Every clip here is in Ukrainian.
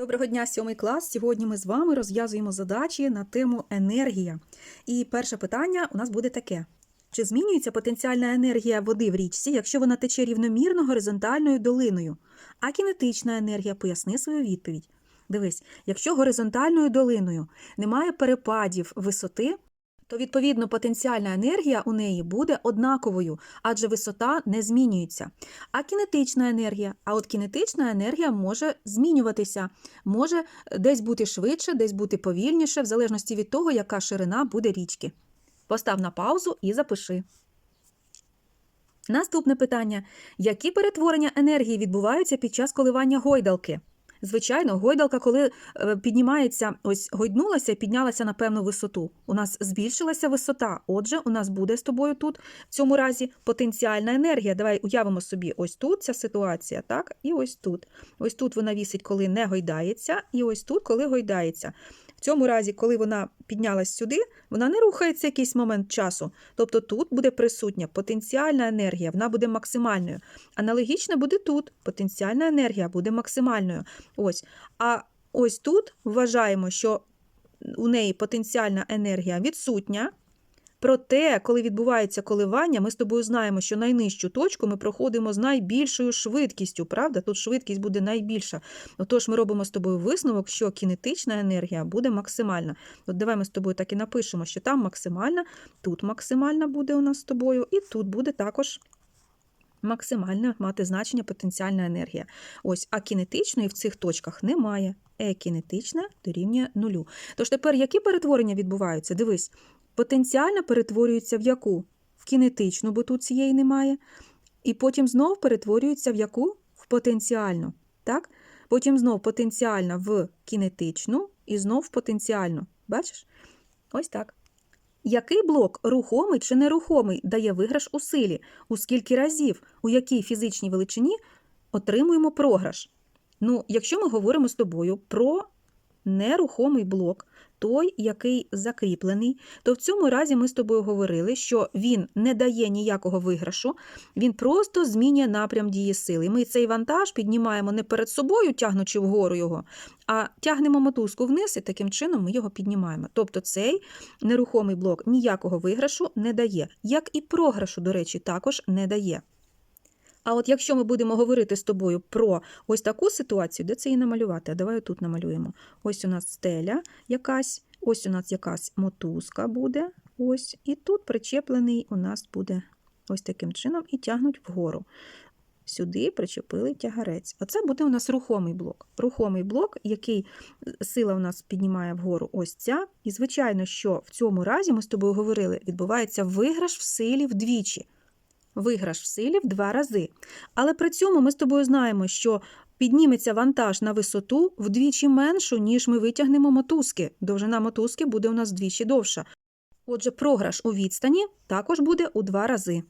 Доброго дня, сьомий клас. Сьогодні ми з вами розв'язуємо задачі на тему енергія. І перше питання у нас буде таке: чи змінюється потенціальна енергія води в річці, якщо вона тече рівномірно горизонтальною долиною? А кінетична енергія поясни свою відповідь. Дивись, якщо горизонтальною долиною немає перепадів висоти, то відповідно потенціальна енергія у неї буде однаковою, адже висота не змінюється. А кінетична енергія, а от кінетична енергія може змінюватися, може десь бути швидше, десь бути повільніше, в залежності від того, яка ширина буде річки. Постав на паузу і запиши. Наступне питання: які перетворення енергії відбуваються під час коливання гойдалки? Звичайно, гойдалка, коли е, піднімається, ось гойднулася піднялася на певну висоту. У нас збільшилася висота. Отже, у нас буде з тобою тут в цьому разі потенціальна енергія. Давай уявимо собі, ось тут ця ситуація, так, і ось тут. Ось тут вона вісить, коли не гойдається, і ось тут, коли гойдається. В цьому разі, коли вона піднялась сюди, вона не рухається якийсь момент часу. Тобто тут буде присутня потенціальна енергія, вона буде максимальною. Аналогічно буде тут. Потенціальна енергія буде максимальною. Ось. А ось тут вважаємо, що у неї потенціальна енергія відсутня. Проте, коли відбувається коливання, ми з тобою знаємо, що найнижчу точку ми проходимо з найбільшою швидкістю, правда? Тут швидкість буде найбільша. Отож, ми робимо з тобою висновок, що кінетична енергія буде максимальна. От давай ми з тобою так і напишемо, що там максимальна, тут максимальна буде у нас з тобою, і тут буде також. Максимально мати значення потенціальна енергія. Ось, а кінетичної в цих точках немає. Е кінетична дорівнює нулю. Тож тепер які перетворення відбуваються? Дивись, потенціально перетворюється в яку? В кінетичну, бо тут цієї немає. І потім знов перетворюється в яку? В потенціальну. Так? Потім знов потенціальна в кінетичну і знов потенціальну. Бачиш? Ось так. Який блок рухомий чи нерухомий дає виграш у силі? У скільки разів, у якій фізичній величині отримуємо програш? Ну, якщо ми говоримо з тобою про нерухомий блок, той, який закріплений, то в цьому разі ми з тобою говорили, що він не дає ніякого виграшу, він просто змінює напрям дії сили. Ми цей вантаж піднімаємо не перед собою, тягнучи вгору його, а тягнемо мотузку вниз і таким чином ми його піднімаємо. Тобто цей нерухомий блок ніякого виграшу не дає, як і програшу, до речі, також не дає. А от якщо ми будемо говорити з тобою про ось таку ситуацію, де це її намалювати? А давай тут намалюємо. Ось у нас стеля якась, ось у нас якась мотузка буде, ось, і тут причеплений у нас буде ось таким чином і тягнуть вгору. Сюди причепили тягарець. Оце буде у нас рухомий блок. Рухомий блок, який сила у нас піднімає вгору ось ця. І, звичайно, що в цьому разі ми з тобою говорили, відбувається виграш в силі вдвічі виграш в силі в два рази. Але при цьому ми з тобою знаємо, що підніметься вантаж на висоту вдвічі меншу, ніж ми витягнемо мотузки. Довжина мотузки буде у нас вдвічі довша. Отже, програш у відстані також буде у два рази.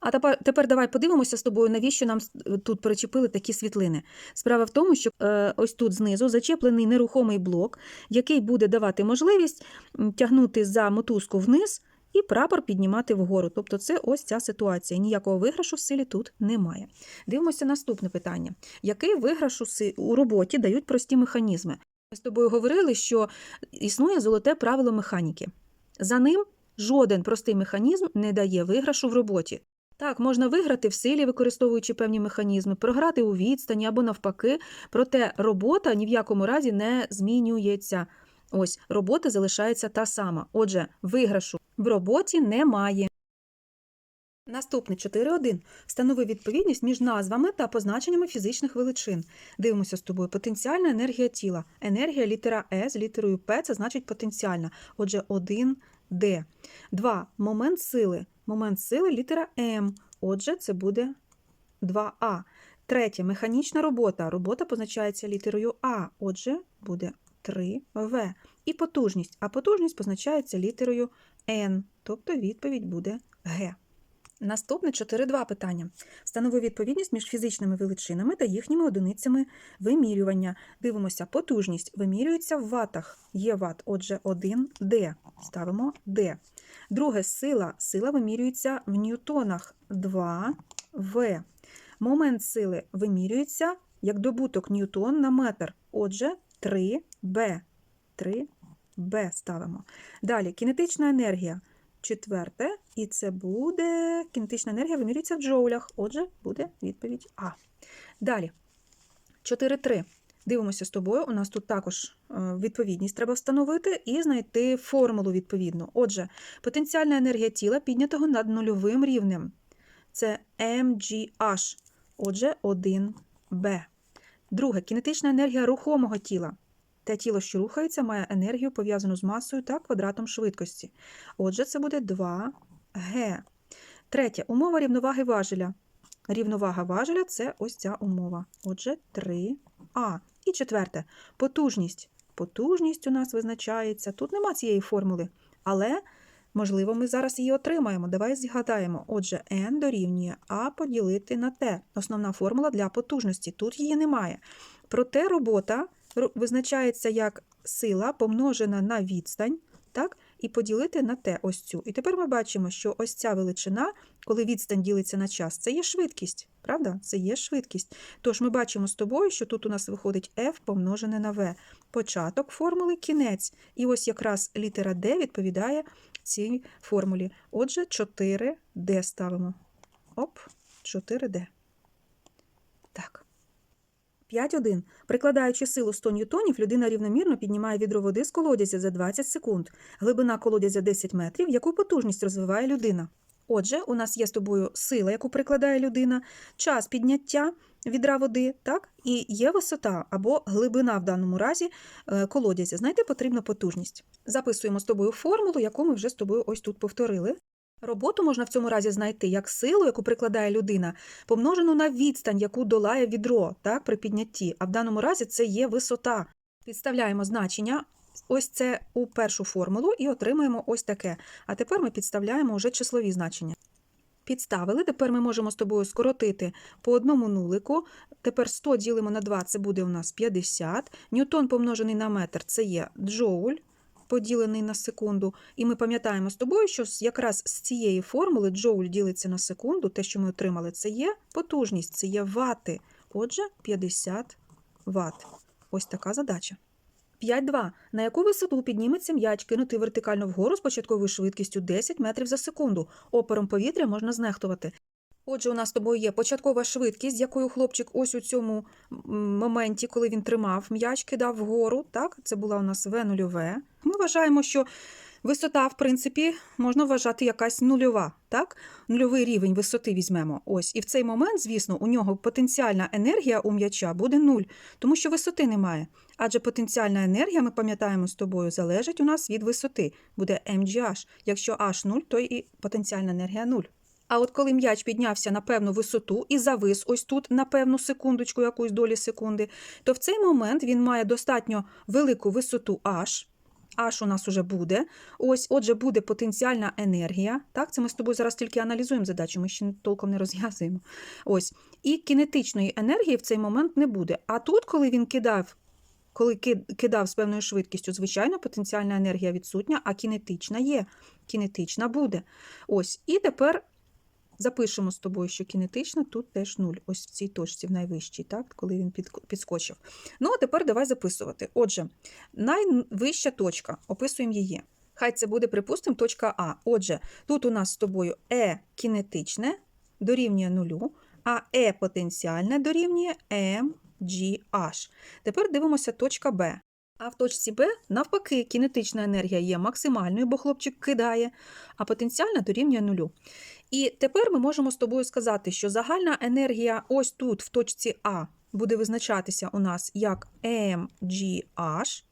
А тепер, тепер давай подивимося з тобою, навіщо нам тут перечепили такі світлини. Справа в тому, що е, ось тут знизу зачеплений нерухомий блок, який буде давати можливість тягнути за мотузку вниз і прапор піднімати вгору. Тобто це ось ця ситуація. Ніякого виграшу в силі тут немає. Дивимося наступне питання. Який виграш у роботі дають прості механізми? Ми з тобою говорили, що існує золоте правило механіки. За ним жоден простий механізм не дає виграшу в роботі. Так, можна виграти в силі, використовуючи певні механізми, програти у відстані або навпаки, проте робота ні в якому разі не змінюється. Ось робота залишається та сама. Отже, виграшу в роботі немає. Наступне 4.1. Встанови відповідність між назвами та позначеннями фізичних величин. Дивимося з тобою. Потенціальна енергія тіла. Енергія літера Е з літерою П це значить потенціальна. Отже, 1 Д. 2. Момент сили. Момент сили літера М. Отже, це буде 2А. Третє. Механічна робота. Робота позначається літерою А. Отже, буде 3В. І потужність. А потужність позначається літерою N, тобто відповідь буде Г. Наступне 4.2 питання. Встанови відповідність між фізичними величинами та їхніми одиницями вимірювання. Дивимося, потужність вимірюється в ватах. Є ват, отже, 1D. Ставимо D. Друге сила. Сила вимірюється в ньютонах 2В. Момент сили вимірюється як добуток ньютон на метр. Отже, 3b. 3b ставимо. Далі, кінетична енергія. Четверте, і це буде кінетична енергія вимірюється в джоулях. Отже, буде відповідь А. Далі. 4-3. Дивимося з тобою. У нас тут також е, відповідність треба встановити і знайти формулу відповідну. Отже, потенціальна енергія тіла піднятого над нульовим рівнем. Це mgh. Отже, 1b. Друге, кінетична енергія рухомого тіла. Те тіло, що рухається, має енергію пов'язану з масою та квадратом швидкості. Отже, це буде 2g. Третє, умова рівноваги важеля. Рівновага важеля це ось ця умова. Отже, 3а. І четверте, потужність. Потужність у нас визначається. Тут нема цієї формули, але, можливо, ми зараз її отримаємо. Давай згадаємо. Отже, n дорівнює А поділити на Т. Основна формула для потужності. Тут її немає. Проте робота визначається як сила помножена на відстань, так? і поділити на Т ось цю. І тепер ми бачимо, що ось ця величина, коли відстань ділиться на час, це є швидкість. Правда? Це є швидкість. Тож ми бачимо з тобою, що тут у нас виходить F помножене на V. Початок формули кінець. І ось якраз літера D відповідає цій формулі. Отже, 4D ставимо. Оп, 4D. Так. 5.1. Прикладаючи силу 100 ньютонів, людина рівномірно піднімає відро води з колодязя за 20 секунд. Глибина колодязя 10 метрів. Яку потужність розвиває людина? Отже, у нас є з тобою сила, яку прикладає людина, час підняття відра води, так? І є висота або глибина в даному разі е, колодязя. Знайти потрібно потужність. Записуємо з тобою формулу, яку ми вже з тобою ось тут повторили. Роботу можна в цьому разі знайти як силу, яку прикладає людина, помножену на відстань, яку долає відро так, при піднятті. А в даному разі це є висота. Підставляємо значення. Ось це у першу формулу і отримаємо ось таке. А тепер ми підставляємо вже числові значення. Підставили, тепер ми можемо з тобою скоротити по одному нулику. Тепер 100 ділимо на 2, це буде у нас 50. Ньютон помножений на метр це є джоуль поділений на секунду. І ми пам'ятаємо з тобою, що якраз з цієї формули джоуль ділиться на секунду, те, що ми отримали, це є потужність, це є вати. Отже, 50 ватт. Ось така задача. 5.2. На яку висоту підніметься м'яч кинути вертикально вгору з початковою швидкістю 10 метрів за секунду. Опором повітря можна знехтувати. Отже, у нас з тобою є початкова швидкість, якою хлопчик ось у цьому моменті, коли він тримав м'яч, кидав вгору. Так, це була у нас В нульове. Ми вважаємо, що висота, в принципі, можна вважати якась нульова. Так? Нульовий рівень висоти візьмемо. Ось. І в цей момент, звісно, у нього потенціальна енергія у м'яча буде нуль, тому що висоти немає. Адже потенціальна енергія, ми пам'ятаємо з тобою, залежить у нас від висоти. Буде mgh. Якщо h 0, то і потенціальна енергія 0. А от коли м'яч піднявся на певну висоту і завис ось тут на певну секундочку, якусь долі секунди, то в цей момент він має достатньо велику висоту h. H у нас уже буде. Ось, отже, буде потенціальна енергія. Так, це ми з тобою зараз тільки аналізуємо задачу, ми ще толком не розв'язуємо. Ось. І кінетичної енергії в цей момент не буде. А тут, коли він кидав, коли кидав з певною швидкістю, звичайно, потенціальна енергія відсутня, а кінетична є. Кінетична буде. Ось. І тепер запишемо з тобою, що кінетична тут теж нуль. Ось в цій точці, в найвищій, так, коли він підскочив. Ну, а тепер давай записувати. Отже, найвища точка, описуємо її. Хай це буде, припустимо, точка А. Отже, тут у нас з тобою Е кінетичне дорівнює нулю, а Е потенціальне дорівнює МГH. Тепер дивимося точка Б. А в точці Б, навпаки, кінетична енергія є максимальною, бо хлопчик кидає, а потенціальна дорівнює нулю. І тепер ми можемо з тобою сказати, що загальна енергія ось тут, в точці А, буде визначатися у нас як mgh,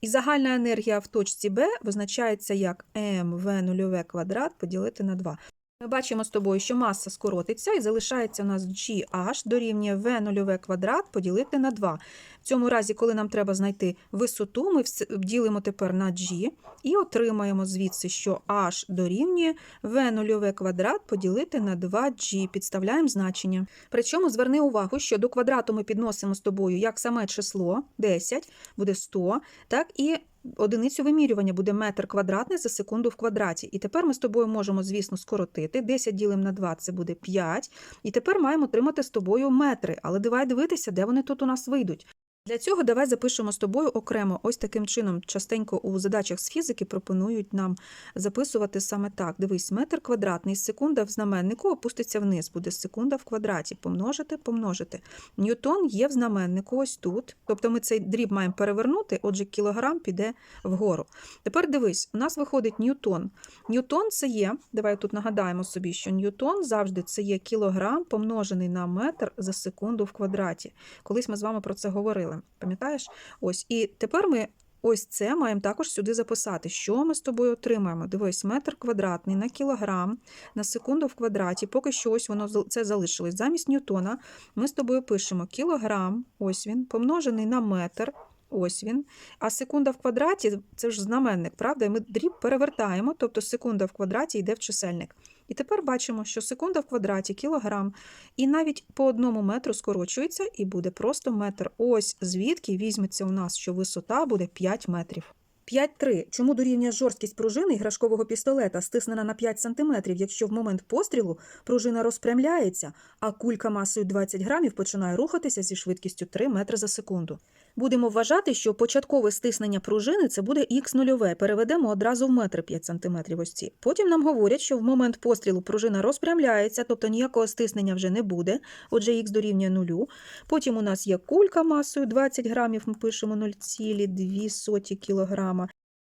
і загальна енергія в точці Б визначається як mv0 квадрат поділити на 2. Ми бачимо з тобою, що маса скоротиться і залишається у нас gh дорівнює v0 квадрат поділити на 2. В цьому разі, коли нам треба знайти висоту, ми ділимо тепер на g і отримаємо звідси, що h дорівнює v0 квадрат поділити на 2g. Підставляємо значення. Причому зверни увагу, що до квадрату ми підносимо з тобою як саме число 10, буде 100, так і одиницю вимірювання буде метр квадратний за секунду в квадраті. І тепер ми з тобою можемо, звісно, скоротити. 10 ділимо на 2 це буде 5. І тепер маємо отримати з тобою метри. Але давай дивитися, де вони тут у нас вийдуть. Для цього давай запишемо з тобою окремо. Ось таким чином, частенько у задачах з фізики пропонують нам записувати саме так. Дивись, метр квадратний, секунда в знаменнику опуститься вниз, буде секунда в квадраті. Помножити, помножити. Ньютон є в знаменнику ось тут. Тобто ми цей дріб маємо перевернути, отже, кілограм піде вгору. Тепер дивись, у нас виходить ньютон. Ньютон це є, давай тут нагадаємо собі, що ньютон завжди це є кілограм помножений на метр за секунду в квадраті. Колись ми з вами про це говорили. Пам'ятаєш? Ось. І тепер ми ось це маємо також сюди записати. Що ми з тобою отримаємо? Дивись, метр квадратний на кілограм на секунду в квадраті. Поки що ось воно це залишилось. Замість ньютона ми з тобою пишемо кілограм, ось він, помножений на метр. Ось він. А секунда в квадраті це ж знаменник, правда? І ми дріб перевертаємо, тобто секунда в квадраті йде в чисельник. І тепер бачимо, що секунда в квадраті кілограм, і навіть по одному метру скорочується, і буде просто метр. Ось звідки візьметься у нас, що висота буде 5 метрів. 5.3. Чому дорівнює жорсткість пружини іграшкового пістолета стиснена на 5 см, якщо в момент пострілу пружина розпрямляється, а кулька масою 20 грамів починає рухатися зі швидкістю 3 метри за секунду? Будемо вважати, що початкове стиснення пружини це буде х нульове. Переведемо одразу в метри 5 см ось ці. Потім нам говорять, що в момент пострілу пружина розпрямляється, тобто ніякого стиснення вже не буде, отже х дорівнює нулю. Потім у нас є кулька масою 20 грамів, ми пишемо 0,2 кілограма.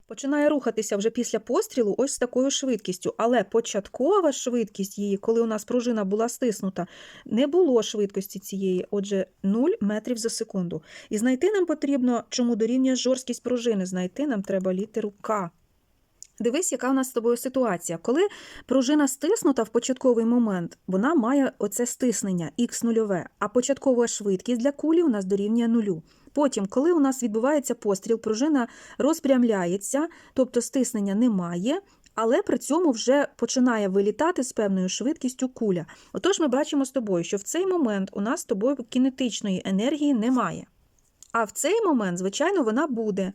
Починає рухатися вже після пострілу ось з такою швидкістю, але початкова швидкість її, коли у нас пружина була стиснута, не було швидкості цієї, отже, 0 метрів за секунду. І знайти нам потрібно, чому дорівнює жорсткість пружини. Знайти нам треба літеру К. Дивись, яка у нас з тобою ситуація. Коли пружина стиснута в початковий момент, вона має оце стиснення х нульове, а початкова швидкість для кулі у нас дорівнює нулю. Потім, коли у нас відбувається постріл, пружина розпрямляється, тобто стиснення немає, але при цьому вже починає вилітати з певною швидкістю куля. Отож, ми бачимо з тобою, що в цей момент у нас з тобою кінетичної енергії немає. А в цей момент, звичайно, вона буде.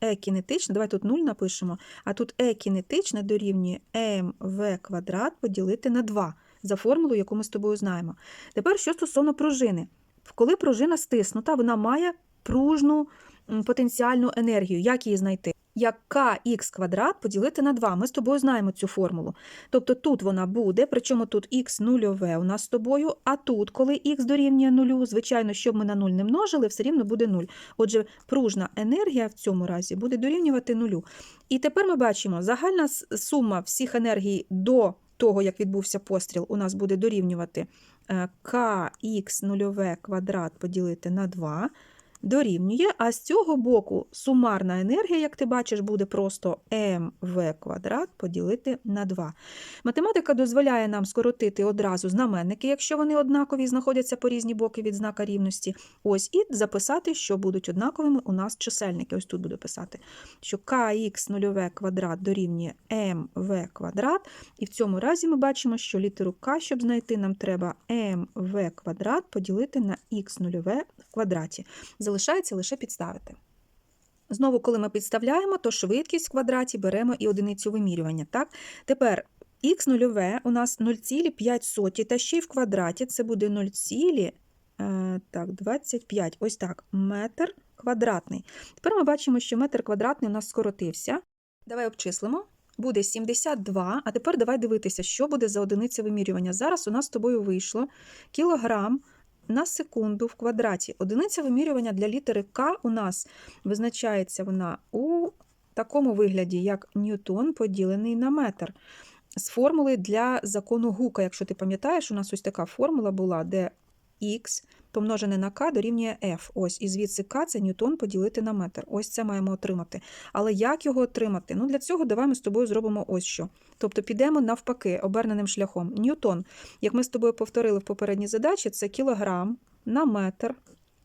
Е кінетична, давай тут 0 напишемо, а тут Е кінетична дорівнює МВ квадрат поділити на 2 за формулою, яку ми з тобою знаємо. Тепер, що стосовно пружини. Коли пружина стиснута, вона має пружну потенціальну енергію. Як її знайти? Як kx квадрат поділити на 2. Ми з тобою знаємо цю формулу. Тобто тут вона буде, причому тут х нульове у нас з тобою, а тут, коли х дорівнює нулю, звичайно, щоб ми на 0 не множили, все рівно буде 0. Отже, пружна енергія в цьому разі буде дорівнювати нулю. І тепер ми бачимо, загальна сума всіх енергій до того, як відбувся постріл, у нас буде дорівнювати е, kx нульове квадрат поділити на 2 дорівнює, а з цього боку сумарна енергія, як ти бачиш, буде просто mv квадрат поділити на 2. Математика дозволяє нам скоротити одразу знаменники, якщо вони однакові знаходяться по різні боки від знака рівності. Ось і записати, що будуть однаковими у нас чисельники. Ось тут буду писати, що kx нульове квадрат дорівнює mv квадрат. І в цьому разі ми бачимо, що літеру k, щоб знайти, нам треба mv квадрат поділити на х нульове в квадраті. Залишається лише підставити. Знову, коли ми підставляємо, то швидкість в квадраті беремо і одиницю вимірювання. Так? Тепер х нульове у нас 0,5, та ще й в квадраті це буде 0, е, так, 25, ось так, метр квадратний. Тепер ми бачимо, що метр квадратний у нас скоротився. Давай обчислимо. Буде 72, а тепер давай дивитися, що буде за одиниця вимірювання. Зараз у нас з тобою вийшло кілограм на секунду в квадраті. Одиниця вимірювання для літери К у нас визначається вона у такому вигляді, як ньютон поділений на метр. З формули для закону Гука, якщо ти пам'ятаєш, у нас ось така формула була, де х помножене на k дорівнює f. Ось, і звідси k – це ньютон поділити на метр. Ось це маємо отримати. Але як його отримати? Ну, для цього давай ми з тобою зробимо ось що. Тобто підемо навпаки, оберненим шляхом. Ньютон, як ми з тобою повторили в попередній задачі, це кілограм на метр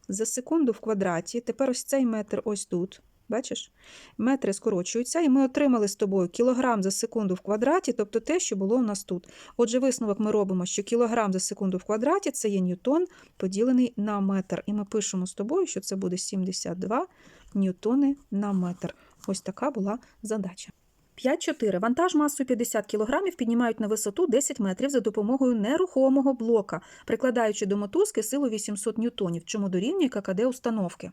за секунду в квадраті. Тепер ось цей метр ось тут. Бачиш? Метри скорочуються, і ми отримали з тобою кілограм за секунду в квадраті, тобто те, що було у нас тут. Отже, висновок ми робимо, що кілограм за секунду в квадраті це є ньютон поділений на метр. І ми пишемо з тобою, що це буде 72 ньютони на метр. Ось така була задача. 5.4. Вантаж масою 50 кг піднімають на висоту 10 метрів за допомогою нерухомого блока, прикладаючи до мотузки силу 800 ньютонів, чому дорівнює ККД установки.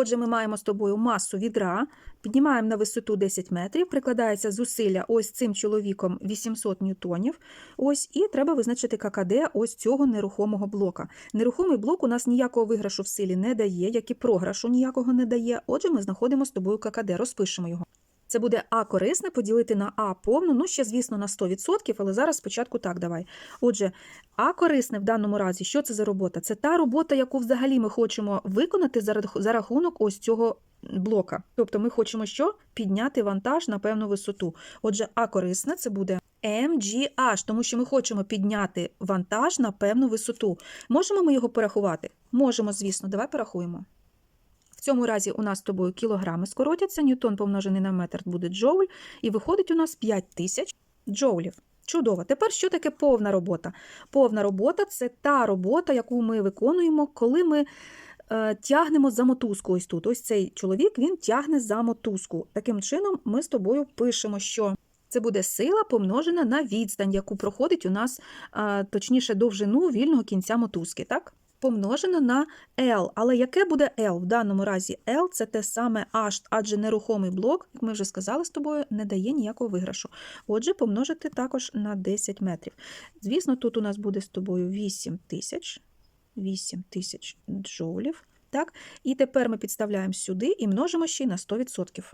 Отже, ми маємо з тобою масу відра, піднімаємо на висоту 10 метрів, прикладається зусилля ось цим чоловіком 800 ньютонів. Ось, і треба визначити ККД ось цього нерухомого блока. Нерухомий блок у нас ніякого виграшу в силі не дає, як і програшу ніякого не дає. Отже, ми знаходимо з тобою ККД, розпишемо його. Це буде А корисне поділити на А повну, ну ще, звісно, на 100%, але зараз спочатку так давай. Отже, А корисне в даному разі, що це за робота? Це та робота, яку взагалі ми хочемо виконати за рахунок ось цього блока. Тобто ми хочемо що? Підняти вантаж на певну висоту. Отже, А корисне це буде MGH, тому що ми хочемо підняти вантаж на певну висоту. Можемо ми його порахувати? Можемо, звісно. Давай порахуємо. В цьому разі у нас з тобою кілограми скоротяться, ньютон помножений на метр буде джоуль, і виходить у нас 5000 джоулів. Чудово. Тепер що таке повна робота? Повна робота це та робота, яку ми виконуємо, коли ми е, тягнемо за мотузку. Ось тут. Ось цей чоловік він тягне за мотузку. Таким чином, ми з тобою пишемо, що це буде сила помножена на відстань, яку проходить у нас, е, точніше, довжину вільного кінця мотузки. так? Помножено на L. Але яке буде L? В даному разі L це те саме H, адже нерухомий блок, як ми вже сказали з тобою, не дає ніякого виграшу. Отже, помножити також на 10 метрів. Звісно, тут у нас буде з тобою 8 тисяч, 8 тисяч джоулів. Так? І тепер ми підставляємо сюди і множимо ще й на 100%.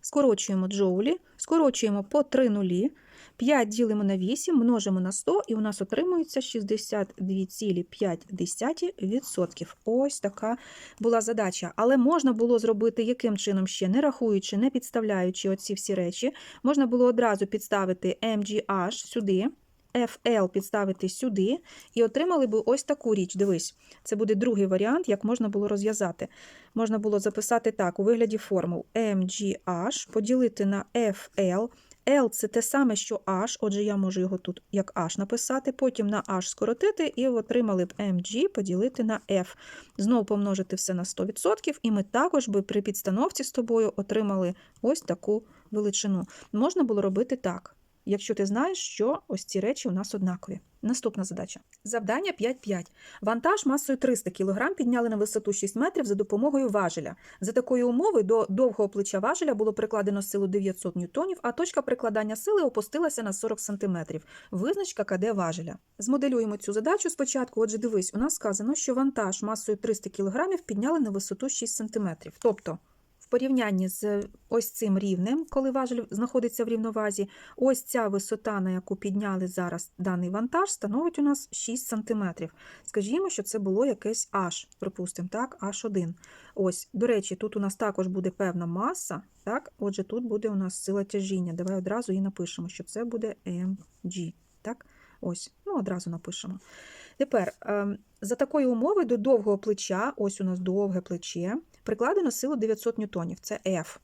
Скорочуємо джоулі, скорочуємо по 3 нулі, 5 ділимо на 8, множимо на 100, і у нас отримується 62,5%. Ось така була задача. Але можна було зробити яким чином ще, не рахуючи, не підставляючи оці всі речі. Можна було одразу підставити MGH сюди, FL підставити сюди, і отримали би ось таку річ. Дивись, це буде другий варіант, як можна було розв'язати. Можна було записати так, у вигляді формул MGH поділити на FL. L це те саме, що H, отже, я можу його тут як H написати, потім на H скоротити, і отримали б MG поділити на F. Знову помножити все на 100%, і ми також би при підстановці з тобою отримали ось таку величину. Можна було робити так, якщо ти знаєш, що ось ці речі у нас однакові. Наступна задача. Завдання 5.5. Вантаж масою 300 кг підняли на висоту 6 метрів за допомогою важеля. За такої умови до довгого плеча важеля було прикладено силу 900 ньютонів, а точка прикладання сили опустилася на 40 см. Визначка КД важеля. Змоделюємо цю задачу спочатку. Отже, дивись, у нас сказано, що вантаж масою 300 кг підняли на висоту 6 см. Тобто, порівнянні з ось цим рівнем, коли важель знаходиться в рівновазі, ось ця висота, на яку підняли зараз даний вантаж, становить у нас 6 см. Скажімо, що це було якесь H, припустимо, так, H1. Ось, до речі, тут у нас також буде певна маса, так, отже, тут буде у нас сила тяжіння. Давай одразу і напишемо, що це буде mg. Так, ось, ну, одразу напишемо. Тепер, ем, за такої умови до довгого плеча, ось у нас довге плече, прикладено силу 900 ньютонів, це F.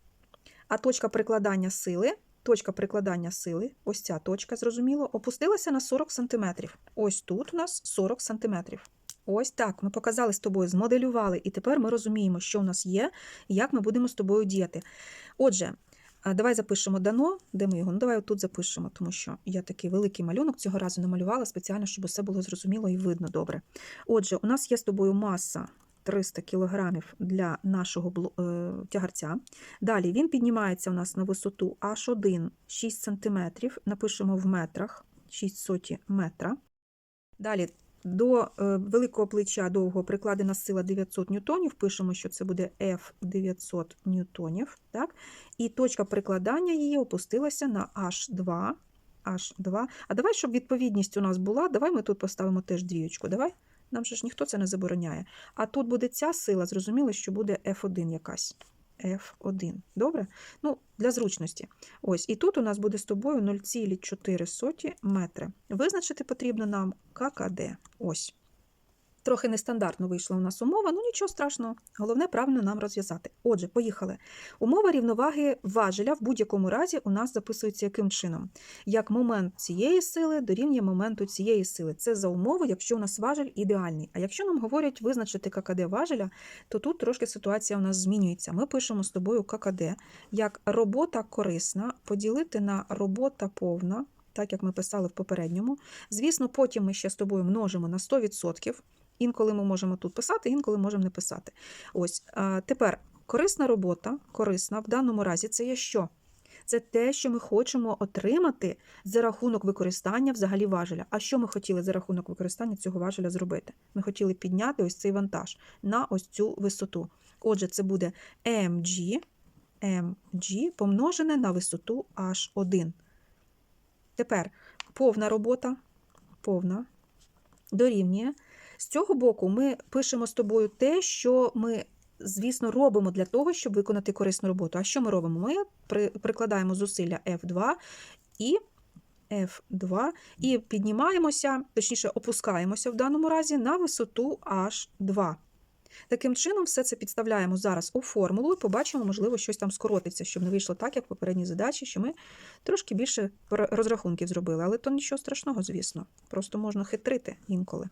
А точка прикладання сили, точка прикладання сили, ось ця точка, зрозуміло, опустилася на 40 см. Ось тут у нас 40 см. Ось так. Ми показали з тобою, змоделювали, і тепер ми розуміємо, що у нас є, і як ми будемо з тобою діяти. Отже, давай запишемо дано, де ми його? Ну, давай отут запишемо, тому що я такий великий малюнок цього разу намалювала спеціально, щоб усе було зрозуміло і видно добре. Отже, у нас є з тобою маса 300 кг для нашого е, тягарця. Далі він піднімається у нас на висоту H1 6 см, напишемо в метрах 6 соті метра. Далі до е, великого плеча довгого прикладена сила 900 ньютонів, пишемо, що це буде F900 ньютонів. Так? І точка прикладання її опустилася на H2. H2. А давай, щоб відповідність у нас була, давай ми тут поставимо теж двіючку. Давай. Нам же ж ніхто це не забороняє. А тут буде ця сила, зрозуміло, що буде F1 якась. F1. Добре? Ну, для зручності. Ось, і тут у нас буде з тобою 0,4 метри. Визначити потрібно нам ККД. Ось. Трохи нестандартно вийшла у нас умова, ну нічого страшного. Головне правильно нам розв'язати. Отже, поїхали. Умова рівноваги важеля в будь-якому разі у нас записується яким чином? Як момент цієї сили дорівнює моменту цієї сили. Це за умови, якщо у нас важель ідеальний. А якщо нам говорять визначити ККД важеля, то тут трошки ситуація у нас змінюється. Ми пишемо з тобою ККД як робота корисна поділити на робота повна. Так як ми писали в попередньому. Звісно, потім ми ще з тобою множимо на 100%. Інколи ми можемо тут писати, інколи можемо не писати. Ось тепер корисна робота, корисна в даному разі це є що? Це те, що ми хочемо отримати за рахунок використання взагалі важеля. А що ми хотіли за рахунок використання цього важеля зробити? Ми хотіли підняти ось цей вантаж на ось цю висоту. Отже, це буде mg, mg помножене на висоту h1. Тепер повна робота, повна дорівнює. З цього боку ми пишемо з тобою те, що ми, звісно, робимо для того, щоб виконати корисну роботу. А що ми робимо? Ми при- прикладаємо зусилля F2 і F2 і піднімаємося, точніше, опускаємося в даному разі на висоту H2. Таким чином, все це підставляємо зараз у формулу і побачимо, можливо, щось там скоротиться, щоб не вийшло так, як в попередній задачі, що ми трошки більше розрахунків зробили. Але то нічого страшного, звісно. Просто можна хитрити інколи.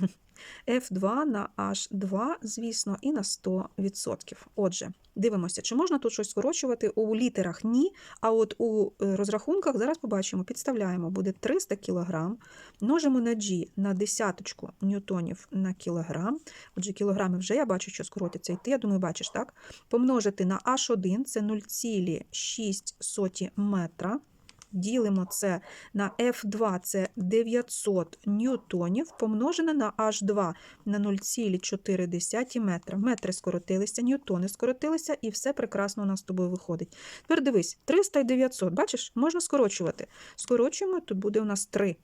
F2 на H2, звісно, і на 100%. Отже, дивимося, чи можна тут щось скорочувати у літерах ні, а от у е, розрахунках зараз побачимо, підставляємо, буде 300 кг, множимо на G на десяточку ньютонів на кілограм. Отже, кілограми вже я бачу, що скоротиться. І ти, я думаю, бачиш, так? Помножити на H1 це 0,6 метра. Ділимо це на F2 це 900 ньютонів, помножене на H2 на 0,4 метра. Метри скоротилися, ньютони скоротилися, і все прекрасно у нас з тобою виходить. Тепер дивись, 300 і 900, бачиш, можна скорочувати. Скорочуємо, тут буде у нас 3.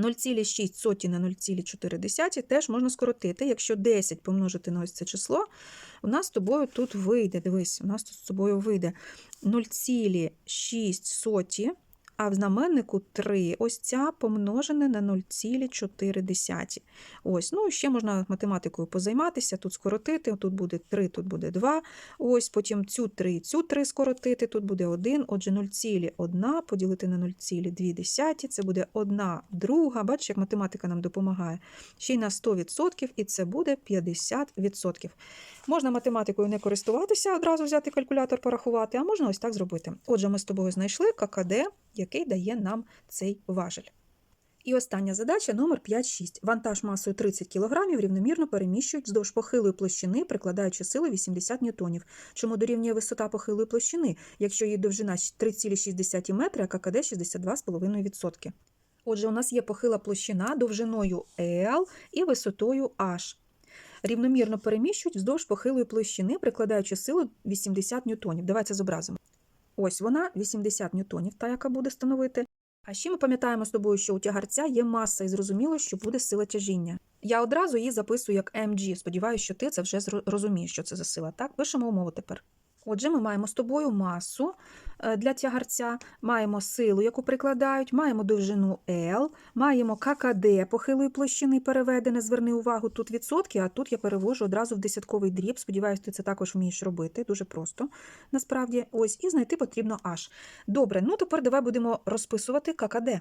0,6 на 0,4 теж можна скоротити. Якщо 10 помножити на ось це число, у нас з тобою тут вийде, дивись, у нас тут з тобою вийде 0,6, а в знаменнику 3. Ось ця помножене на 0,4. Ось, ну, ще можна математикою позайматися, тут скоротити, тут буде 3, тут буде 2. Ось, потім цю 3, цю 3 скоротити, тут буде 1. Отже, 0,1 поділити на 0,2, це буде 1 друга. Бачиш, як математика нам допомагає. Ще й на 100%, і це буде 50%. Можна математикою не користуватися, одразу взяти калькулятор, порахувати, а можна ось так зробити. Отже, ми з тобою знайшли ККД, який дає нам цей важель. І остання задача номер 5-6. Вантаж масою 30 кг рівномірно переміщують вздовж похилої площини, прикладаючи сили 80 ньютонів. Чому дорівнює висота похилої площини, якщо її довжина 3,6 метри, а ККД 62,5%. Отже, у нас є похила площина довжиною L і висотою H. Рівномірно переміщують вздовж похилої площини, прикладаючи силу 80 ньютонів. Давай це зобразимо. Ось вона 80 ньютонів, та яка буде становити. А ще ми пам'ятаємо з тобою, що у тягарця є маса, і зрозуміло, що буде сила тяжіння. Я одразу її записую як mg. Сподіваюся, що ти це вже розумієш, що це за сила. Так, пишемо умову тепер. Отже, ми маємо з тобою масу е, для тягарця, маємо силу, яку прикладають, маємо довжину L, маємо ККД похилої площини переведене. Зверни увагу, тут відсотки, а тут я перевожу одразу в десятковий дріб. Сподіваюся, ти це також вмієш робити. Дуже просто. Насправді, ось, і знайти потрібно H. Добре, ну тепер давай будемо розписувати ККД.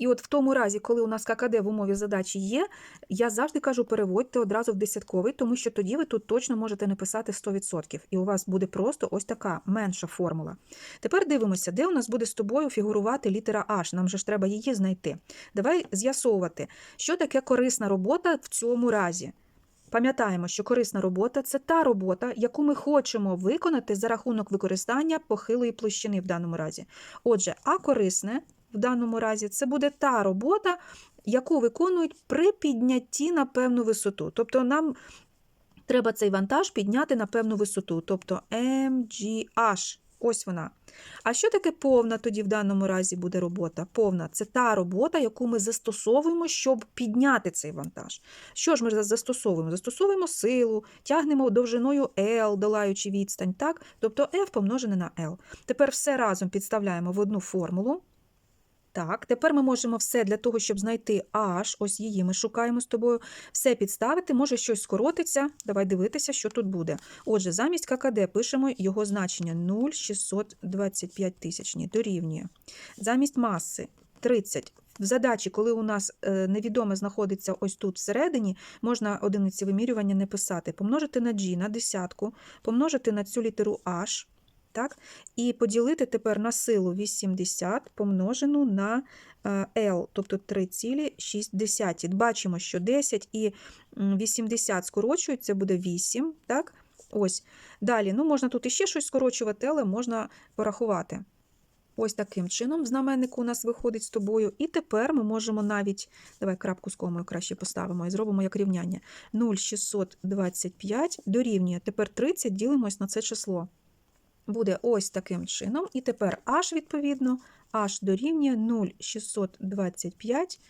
І от в тому разі, коли у нас ККД в умові задачі є, я завжди кажу, переводьте одразу в десятковий, тому що тоді ви тут точно можете написати 100%. І у вас буде просто ось така менша формула. Тепер дивимося, де у нас буде з тобою фігурувати літера H. Нам же ж треба її знайти. Давай з'ясовувати, що таке корисна робота в цьому разі. Пам'ятаємо, що корисна робота це та робота, яку ми хочемо виконати за рахунок використання похилої площини в даному разі. Отже, а корисне в даному разі це буде та робота, яку виконують при піднятті на певну висоту. Тобто нам треба цей вантаж підняти на певну висоту, тобто MGH. Ось вона. А що таке повна тоді в даному разі буде робота? Повна це та робота, яку ми застосовуємо, щоб підняти цей вантаж. Що ж ми застосовуємо? Застосовуємо силу, тягнемо довжиною L, долаючи відстань, так? Тобто F помножене на L. Тепер все разом підставляємо в одну формулу. Так, тепер ми можемо все для того, щоб знайти H, ось її ми шукаємо з тобою, все підставити, може щось скоротиться. Давай дивитися, що тут буде. Отже, замість ККД пишемо його значення 0,625 тисячні, дорівнює. Замість маси 30. В задачі, коли у нас е, невідоме знаходиться ось тут всередині, можна одиниці вимірювання не писати. Помножити на G на десятку, помножити на цю літеру H, так? і поділити тепер на силу 80 помножену на е, L, тобто 3,6. Бачимо, що 10 і 80 скорочуються, буде 8. Так? Ось. Далі, ну, можна тут іще щось скорочувати, але можна порахувати. Ось таким чином в знаменнику у нас виходить з тобою. І тепер ми можемо навіть, давай крапку з комою краще поставимо і зробимо як рівняння. 0,625 дорівнює. Тепер 30 ділимось на це число. Буде ось таким чином. І тепер h, відповідно, h дорівнює 0,625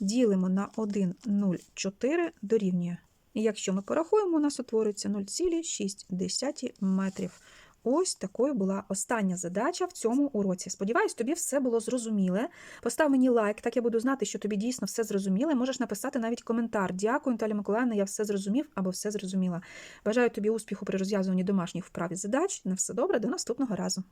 ділимо на 1,04 дорівнює. І якщо ми порахуємо, у нас утвориться 0,6 метрів. Ось такою була остання задача в цьому уроці. Сподіваюсь, тобі все було зрозуміле. Постав мені лайк, так я буду знати, що тобі дійсно все зрозуміло. Можеш написати навіть коментар. Дякую, Наталі Миколаївна, я все зрозумів або все зрозуміла. Бажаю тобі успіху при розв'язуванні домашніх вправ і задач. На все добре, до наступного разу.